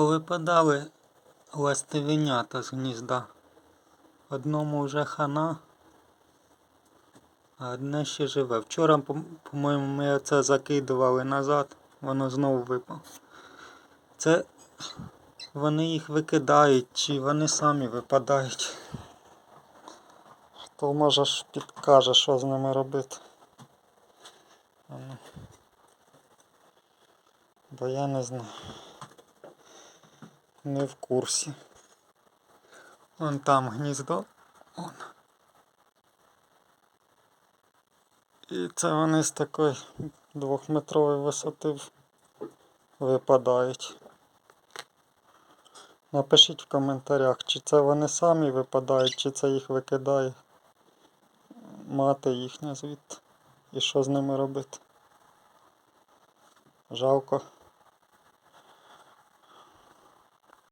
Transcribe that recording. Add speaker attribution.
Speaker 1: Повипадали ластовинята з гнізда. Одному вже хана, а одне ще живе. Вчора, по- по-моєму, ми оце закидували назад, воно знову випало. Це вони їх викидають, чи вони самі випадають. Хто може підкаже, що з ними робити. Бо я не знаю. Не в курсі. Вон там гніздо. Вон. І це вони з такої двохметрової висоти випадають. Напишіть в коментарях, чи це вони самі випадають, чи це їх викидає мати їхня звідти. І що з ними робити. Жалко.